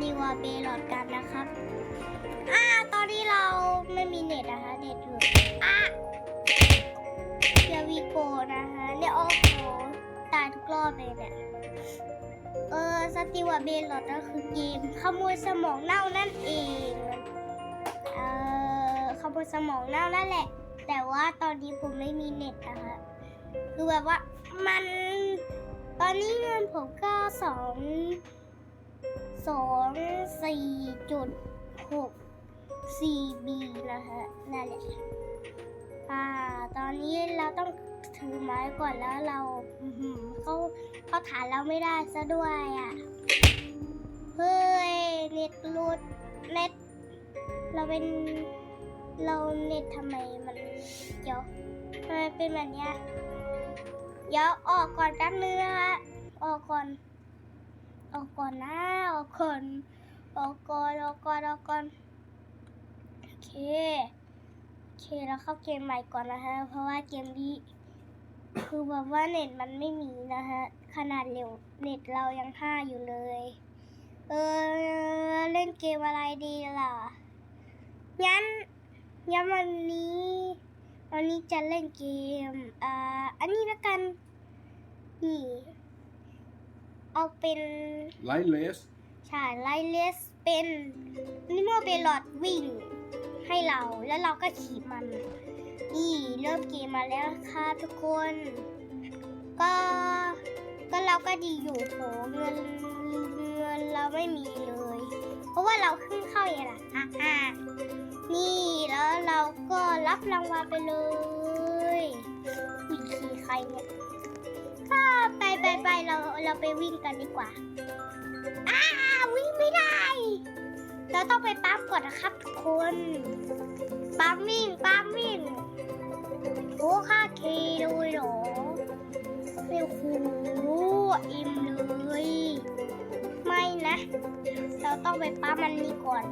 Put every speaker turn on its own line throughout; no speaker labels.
ติวาเบลอดกันนะครับ อ่า ตอนนี้เราไม่มีเน็ตนะคะ เน็ตหลุดอะเดี๋ยววีโกนะคะเนี่ยโอ้โหตายทุกรอบเลยเนี่ย เออ สติวาเบลอดก็คือเกมขโมยสมองเน่านั่นเอง เออขโมยสมองเน่านั่นแหละ แต่ว่าตอนนี้ผมไม่มีเน็ตนะคะ คือแบบว่ามัน ตอนนี้เงินผมก็สอง สองสี่จุดหกสี่บีนะคะนั่นแหละอ่า ตอนนี้เราต้องถือไม้ก่อนแล้วเราเขาเขาฐานเราไม่ได้ซะด้วยอะ เฮ้ย เน็ตหลุดเน็ต เราเป็นเราเน็ตทำไมมันเดี๋ยวทำไมเป็นแบบเนี้ยเดี๋ยวออกก่อนแป๊บนึงนะคะออกก่อน ออกก่อนนะออกก่อนออกก่อนออกก่อนออกก่อนโอเคโอเคเราเข้าเกมใหม่ก่อนนะคะเพราะว่าเกมนี้คือแบบว่าเน็ตมันไม่มีนะคะขนาดเร็วเน็ตเรายังห้าอยู่เลย เออเล่นเกมอะไรดีล่ะงั้นงั้นวันนี้วันนี้จะเล่นเกมอ่าอันนี้ละกันนี่ เอาเป็น
ไลท์เลส
ใช่ไลเลสเป็นนิโมเบลอดวิ่งให้เราแล้วเราก็ขี่มันนี่เริ่มเกมมาแล้วค่ะทุกคน ก็ก็เราก็ดีอยู่โหเงินเงินเราไม่มีเลย เพราะว่าเราเพิ่งเข้าเองล่ะอะอะนี่แล้วเราก็รับรางวัลไปเลยวิ่งขี่ใครเนี่ย ก็ไปไปไปเราเราไปวิ่งกันดีกว่า อ้าวิ่งไม่ได้ เราต้องไปปั๊มก่อนนะครับทุกคน ปั๊มวิ่งปั๊มวิ่งโอ้ค่าเคเลยเหรอโอ้โหอิ่มเลย ไม่นะ เราต้องไปปั๊มมันนี้ก่อน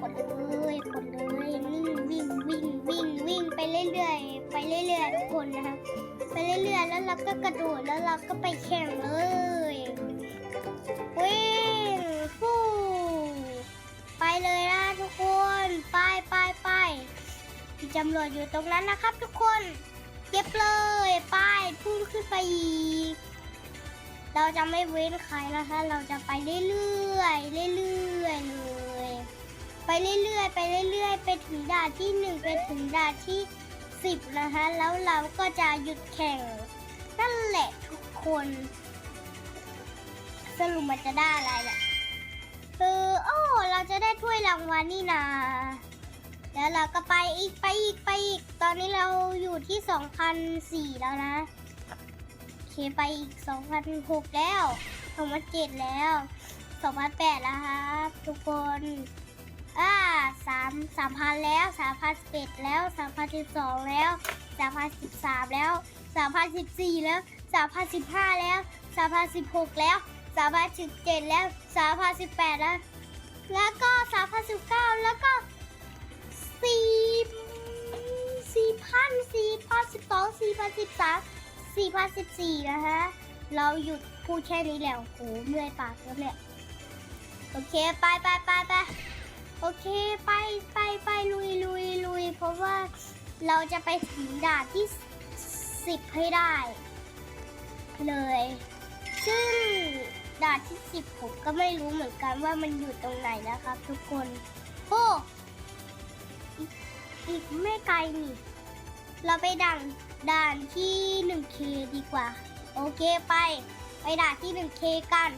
กดเลยกดเลยวิ่งวิ่งวิ่งวิ่งวิ่งไปเรื่อยๆ ไปเรื่อยๆทุกคนนะคะ ไปเรื่อยๆ แล้วเราก็กระโดดแล้วเราก็ไปแข่งเลยวิ่งฟูไปเลยนะทุกคนไปไปไปมีตำรวจอยู่ตรงนั้นนะครับ ทุกคนเก็บเลยไปพุ่งขึ้นไปอีกเราจะไม่เว้นใครนะคะเราจะไปเรื่อยๆเรื่อยๆเลย ไปเรื่อยๆไปเรื่อยๆไปถึงด่านที่หนึ่งไปถึงด่านที่ สิบนะคะ แล้วเราก็จะหยุดแข่ง นั่นแหละทุกคน สรุปมันจะได้อะไรเนี่ยคือโอ้เราจะได้ถ้วยรางวัลนี่นาแล้วเราก็ไปอีกไปอีกไปอีก ตอนนี้เราอยู่ที่ 2,004 แล้วนะโอเคไปอีก 2,006 แล้ว 2,007 แล้ว 2,008 แล้วครับ ทุกคน อ่าสามสามพันแล้วสามพันสิบเอ็ดแล้วสามพันสิบสองแล้วสามพันสิบสามแล้วสามพันสิบสี่แล้วสามพันสิบห้าแล้วสามพันสิบหกแล้วสามพันสิบเจ็ดแล้วสามพันสิบแปดแล้ว แล้วก็สามพันสิบเก้าแล้วก็สี่สี่พันสี่พันสิบสองสี่พันสิบสามสี่พันสิบสี่นะคะเราหยุดพูดแค่นี้แล้วโหเมื่อยปากแล้วเนี่ยโอเค ไปไปไปไป โอเคไปไปไปลุยลุยลุยเพราะว่าเราจะไปถึงด่านที่สิบให้ได้ เลย ซึ่งด่านที่สิบผมก็ไม่รู้เหมือนกันว่ามันอยู่ตรงไหนนะครับ ทุกคนโอ้อีกไม่ไกลนี่ เราไปด่านด่านที่ 1K ดีกว่า โอเคไป ไปด่านที่ 1K กัน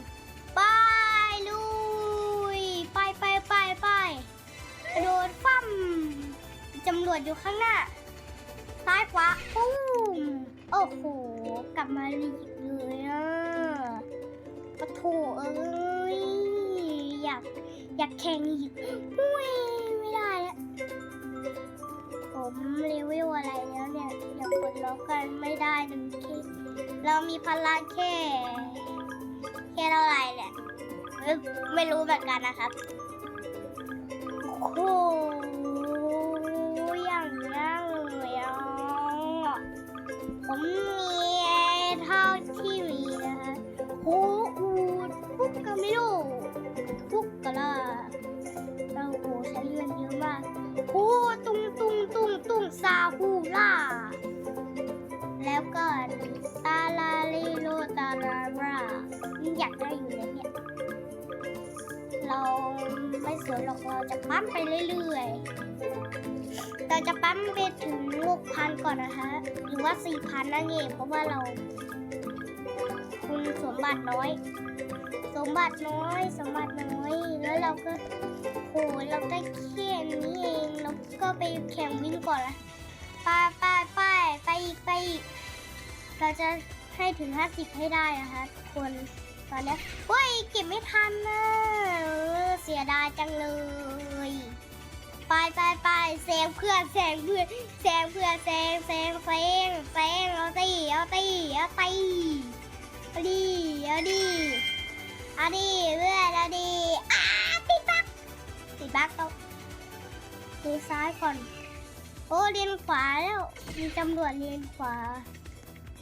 ไปลุ ตำรวจอยู่ข้างหน้า ซ้ายขวาปุ้มโอ้โห กลับมาลีกเลยอะปะโถเอ้ย อยาก อยากแข่งอีกอุ้ยไม่ได้แล้วผมเลเวอะไรแล้วเนี่ยอย่ากดล็อกกันไม่ได้หนึ่งทีเรามีพลังแค่แค่เท่าไหร่เนี่ยเอ้ยไม่รู้เหมือนกันนะครับ จะปั๊มไปเรื่อยๆเราจะปั๊มไปถึงหกพันก่อนนะคะ หรือว่าสี่พันนั่นเองเพราะว่าเรา คุณสมบัติน้อย สมบัติน้อย สมบัติน้อย แล้วเราก็โหเราได้แค่นี้เองเราก็ไปแข่งวิ่งก่อนละไปไปไปไปอีกไปอีกเราจะให้ถึง 50 ให้ได้นะคะทุกคนตอนนี้เฮ้ย เก็บไม่ทันนะเออเสียดายจังเลย ไปไปไปแซงเพื่อนแซงเพื่อนแซงเพื่อนแซงแซงแซงแซงเอาตีเอาตีเอาตีเอาดีเอาดีเอาดีเพื่อนเอาดีอ้าติดบักติดบักต้องดูซ้ายก่อน โอ้เรียนขวาแล้วมีตำรวจเรียนขวา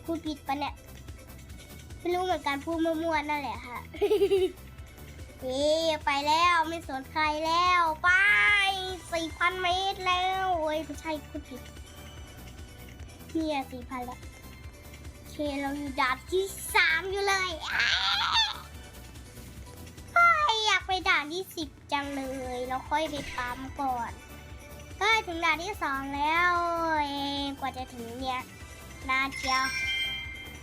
พูดผิดปะเนี่ยไม่รู้เหมือนกันพูดมั่วๆนั่นแหละค่ะเย้ไปแล้วไม่สนใครแล้วไป สี่พันเมตรแล้วโอ้ยไม่ใช่พูดผิดเนี่ยสี่พันแล้วโอเคเราอยู่ดานที่สามอยู่เลยอ้าวเฮ้ยอยากไปด่านที่สิบจังเลยเราค่อยไปปั๊มก่อนเฮ้ถึงด่านที่สองแล้วเองกว่าจะถึงเนี่ยนานเชียว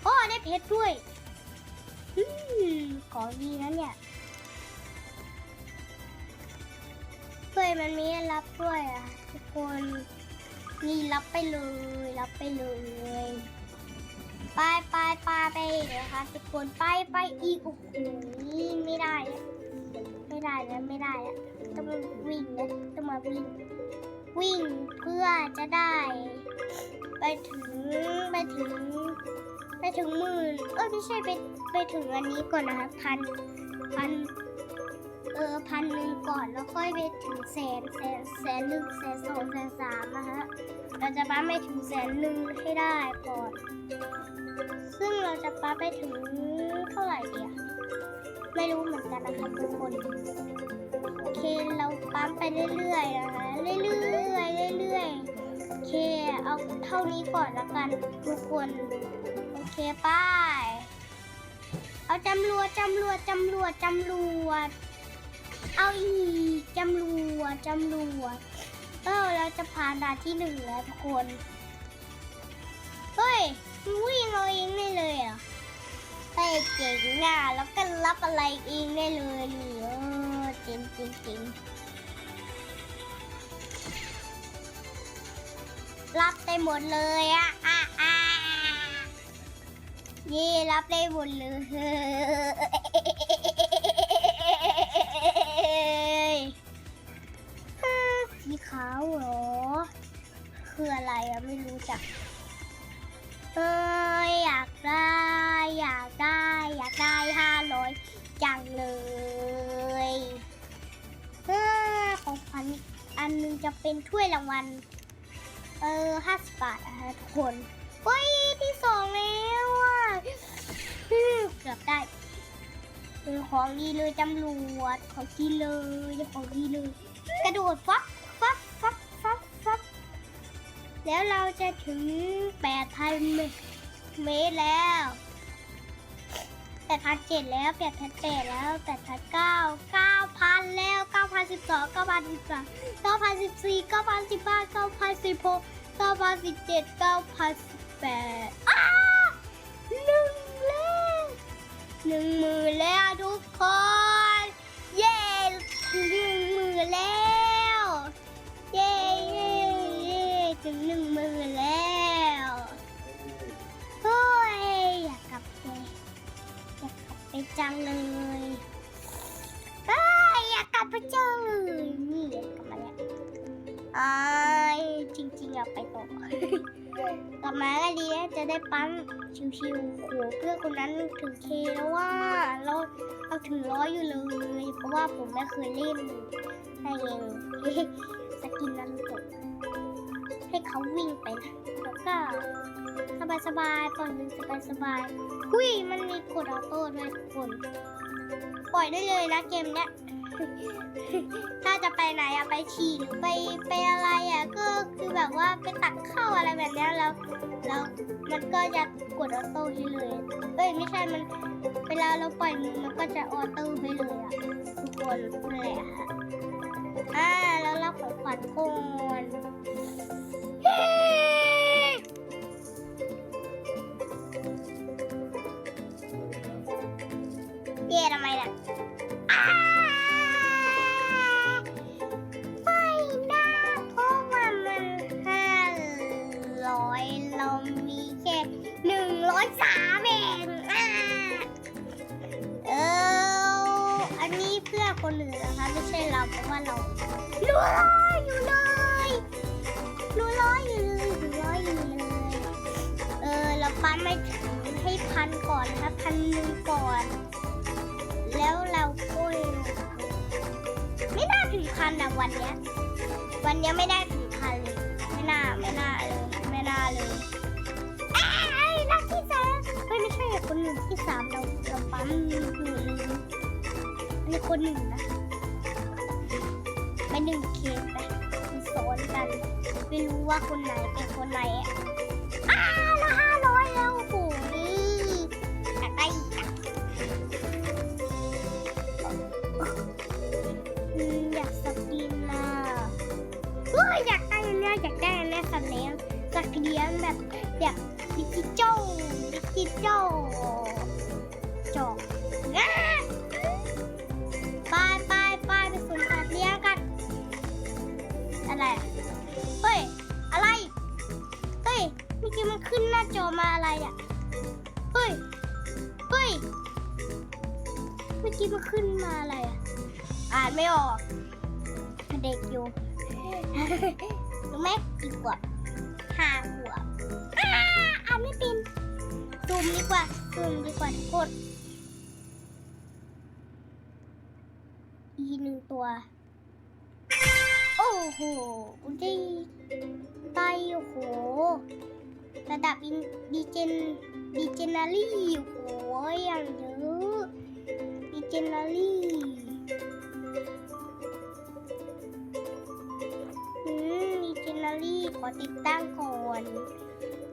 โอ้ได้เพชรด้วยอืมของดีนะเนี่ย เฮ้ยมันมีรับด้วยอะทุกคนนี่รับไปเลยรับไปเลยไปไปไปไปนะคะทุกคนไปไปอีกโอ้โหไม่ได้ ไม่ได้แล้วไม่ได้อะต้องมาวิ่งนะต้องมาวิ่งวิ่งเพื่อจะได้ ไปถึงไปถึง ไปถึงหมื่นเออไม่ใช่ไปไปถึงอันนี้ก่อนนะคะพันพัน ออพันหนึ่งก่อนแล้วค่อยไปถึงแสนแสนแสนหนึ่งแสนสองแสนสามนะคะเราจะปั๊มไปถึงแสนหนึ่งให้ได้ก่อน ซึ่งเราจะปั๊มไปถึงเท่าไหร่เดียไม่รู้เหมือนกันนะคะทุกคนโอเคเราปั๊มไปเรื่อยๆนะคะเรื่อยๆเรื่อยๆโอเคเอาเท่านี้ก่อนละกันทุกคนโอเคป้ายเอาจำรวจจำรวจจำรวจจำรวจ เอาอีกจำรวจจำรวจเออเราจะผ่านด่านที่หนึ่งแล้วทุกคน เฮ้ยมันวิ่งเราเองได้เลยเหรอะเฮ้เจ๋งอะแล้วก็รับอะไรเองได้เลยนี่เออเจ๋งจริงจริงรับได้หมดเลยอะอะอะเย่รับได้หมดเลย คืออะไรอะไม่รู้จัก เอ้ยอยากได้ อยากได้ อยากได้ห้าร้อยจังเลยเออของขวัญอันหนึงจะเป็นถ้วยรางวัล เออห้าสิบบาทนะคะทุกคนเฮ้ยที่สองแล้วอะเกือบได้เป็นของดีเลยตำรวจของดีเลยของดีเลย กระโดดฟับฟับฟับฟับฟับ แล้วเราจะถึงแปดพันเมตรแล้วแปดพันเจ็ดแล้วแปดพันแปดแล้วแปดพันเก้าเก้าพันแล้วเก้าพันสิบสองเก้าพันสิบสามเก้าพันสิบสี่เก้าพันสิบห้าเก้าพันสิบหกเก้าพันสิบเจ็ดเก้าพันสิบแปดอ้าหนึ่งแล้วหนึ่งมื่นแล้วทุกคน เย้หนึ่งมื่นแล้ว ถึงหนึ่งหมื่นแล้วเฮ้ยอยากกลับไปอยากกลับไปจังเลยเฮ้ยอยากกลับไปจังเลยนี่อยากกลับมาแล้วไอ้ยจริงๆอะไปต่อกลับมาก็ดีนะจะได้ปั๊มชิวๆโหเพื่อนคนนั้นถึงเคแล้วว่าเราเราถึงร้อยอยู่เลยเพราะว่าผมไม่เคยเล่นให้เองสกินนั้นตก ให้เขาวิ่งไปนะแล้วก็สบายๆปล่อยมันสบายๆหุ้ยมันมีกดออโต้ด้วยทุกคนปล่อยได้เลยนะเกมเนี้ยถ้าจะไปไหนอะไปฉี่หรือไปไปอะไรอะก็คือแบบว่าไปตักข้าวอะไรแบบเนี้ยแล้วแล้วมันก็จะกดออโต้ให้เลยเอ้ยไม่ใช่มันเวลาเราปล่อยมือมันก็จะออโต้ให้เลยอะทุกคนนั่นแหละค่ะ อ่าแล้วเราของขวัญก่อนเฮ้เย่ทำไมเนี่ คนอื่นนะคะไม่ใช่เราเพราะว่าเรารู้ร้อยอยู่เลยรู้ร้อยอยู่เลยรู้ร้อยอยู่เลยเออเราปั๊มไม่ถึงให้พันก่อนนะคะพันหนึ่งก่อน แล้วเราก็ไม่น่าถึงพันอะวันเนี้ยวันเนี้ยไม่ได้ถึงพันเลยไม่น่าไม่น่าเลยไม่น่าเลยเอ้ยนัดที่สามเฮ้ยไม่ใช่คนหนึ่งที่สามเราเราปั๊ม มีคนหนึ่งนะไปหนึ่งเคสไปมันซ้อนกัน ไม่รู้ว่าคนไหนเป็นคนไหนอะอ้าละห้าร้อยแล้วโอ้โหนี่อยากได้อีกอะอยากสกินน่ะเฮ้ยอยากได้อันเนี้ยอยากได้อันเนี้ยสัตว์เลี้ยงสัตว์เลี้ยงแบบอยากดิจิโจ้ดิจิโจ้ อมาอะไรอะเฮ้ยเฮ้ยเมื่อกี้มันขึ้นมาอะไรอะ อ่านไม่ออกเด็กอยู่รู้ไหมกี่ขวบห้าขวบอ่าอ่านไม่เป็นซูมดีกว่าซูมดีกว่าทุกคนอีกหนึ่งตัว โอ้โหได้ไตโอ้โห ระดับอินดีเจนดีเจนารี่โอ้โหอย่างเยอะดีเจนารี่อืมดีเจนารี่ขอติดตั้งก่อน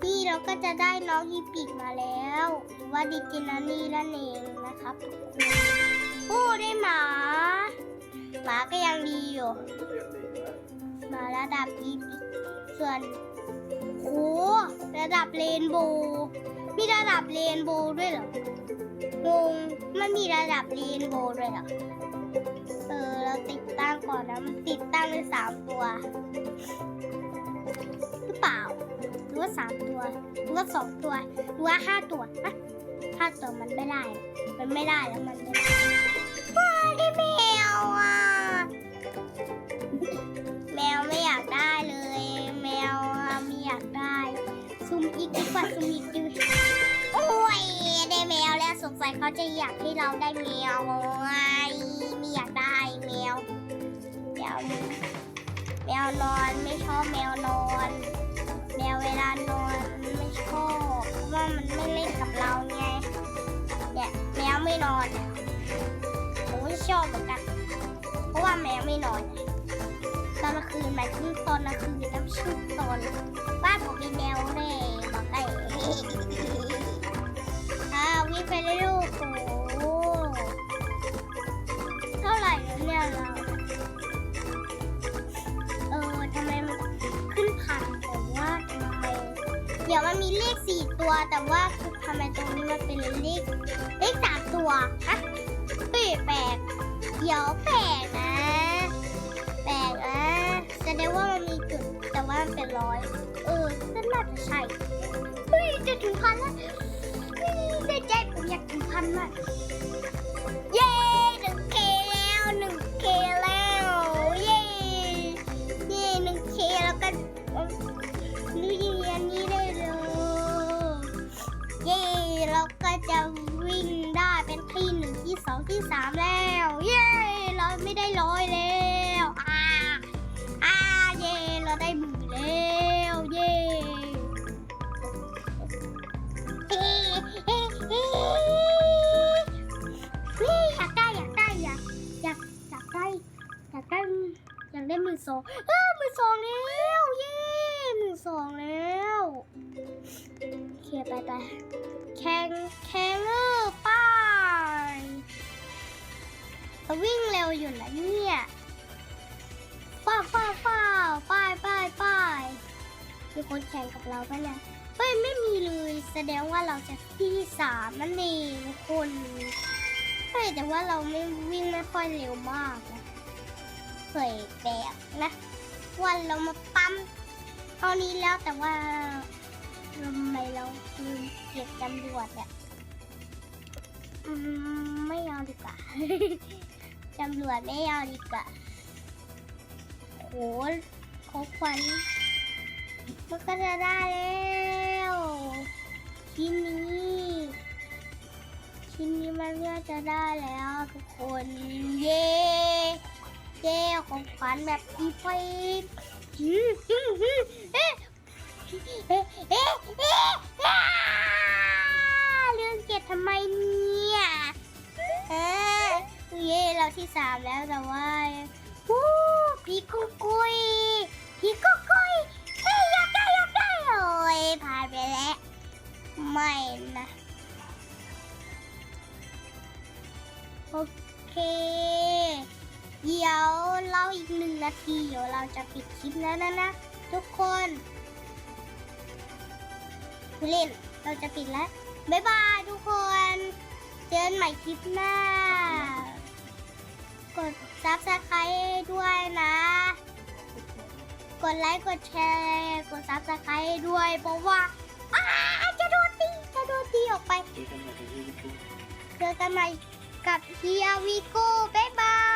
นี่เราก็จะได้น้องฮีปิกมาแล้ว หรือว่าดีเจนารี่นั่นเองนะครับทุกคนโอ้ได้หมา หมาก็ยังดีอยู่ มาระดับอีพิกส่วนโอ้ ระดับเรนโบว์มีระดับเรนโบว์ด้วยเหรองงมันมีระดับเรนโบว์ด้วยเหรอเออเราติดตั้งก่อนนะมันติดตั้งได้สามตัวหรือเปล่าหรือว่าสามตัวหรือว่าสองตัวหรือว่าห้าตัวฮะห้าตัวมันไม่ได้ มันไม่ได้แล้วมันไม่ได้ว้าได้แมวอะ แมวไม่อยากได้เลย ซุ่มอีกดีกว่าซุ่มอีกดูโอ้ยได้แมวแล้วสงสัยเขาจะอยากให้เราได้แมวไงไม่อยากได้แมวแมวแมวนอนไม่ชอบแมวนอน แมวเวลานอนไม่ชอบเพราะว่ามันไม่เล่นกับเราไงเนี่ยแมวไม่นอนเนี่ยผมก็ชอบเหมือนกัน เพราะว่าแมวไม่นอนตอนกลางคืนหมายถึงตอนกลางคืนน้ำชื่อตอนบ้านผมมีแนวเร่ อ่าวิ่งไปเรื่อยๆโอ้เท่าไหร่เนี่ยเรา เออทำไมมันขึ้นพันแต่ว่าทำไม เดี๋ยวมันมีเลขสี่ตัวแต่ว่าทำไมตรงนี้มันเป็นเลขเลขสามตัวฮะเฮ้ยแปลก เดี๋ยวแปลกนะ แปลกนะแสดงว่ามันมีจุดแต่ว่ามันเป็นร้อย เออ เย้หนึ่งเคแล้วหนึ่งเคแล้ว เย้เย้หนึ่งเคแล้วก็นี่อันนี้ได้เลยเย้เราก็จะวิ่งได้เป็นที่หนึ่งที่สองที่สามแล้ว นสองเออหมื่นสองแล้วเย้หมื่นสองแล้วโอเคไปไปแข่งแข่งเออไป้ายวิ่งเร็วอยู่นะเนี่ยป้าป้าป้าป้ายป้ายป้ายมีคนแข่งกับเราปะเนี่ยเฮ้ยไม่มีเลยแสดงว่าเราจะที่สามนั่นเองคนเฮ้ยแต่ว่าเราไม่วิ่งไม่ค่อยเร็วมากนะ เคยแบกนะวันเรามาปั๊มตอนนี้แล้วแต่ว่าทำไมเราลืมเก็บตำรวจอืมไม่เอาดีกว่าตำรวจไม่เอาดีกว่าโหของขวัญมันก็จะได้แล้วชิ้นนี้ชิ้นนี้มันก็จะได้แล้วทุกคน เย้ เจ้ของขวัญแบบอีไฟเอ๊ะเอ๊ะเอ๊ะเอ๊ะอ่าเรื่องเก็บทำไมเนี่ยเอ๊ะเย่เราที่สามแล้วแต่ว่าวู้พี่กุ๊กกุยพี่กุ๊กกุยเฮ้ยอยากได้อยากได้โอ้ยผ่านไปแล้ว ไม่นะ โอเค ดี๋ยวเราอีกหนึ่งนาทีเดี๋ยวเราจะปิดคลิปแล้วนะนะ ทุกคนผู้เล่นเราจะปิดแล้ว บ๊ายบายทุกคน เจอกันใหม่คลิปหน้า กดซับสไครต์ด้วยนะ กดไลค์ กดแชร์ กดซับสไครต์ด้วยเพราะว่าอ้าจะโดนตีจะโดนตีออกไป
เจอกันใหม่
กับเฮียวิโก้บ๊ายบาย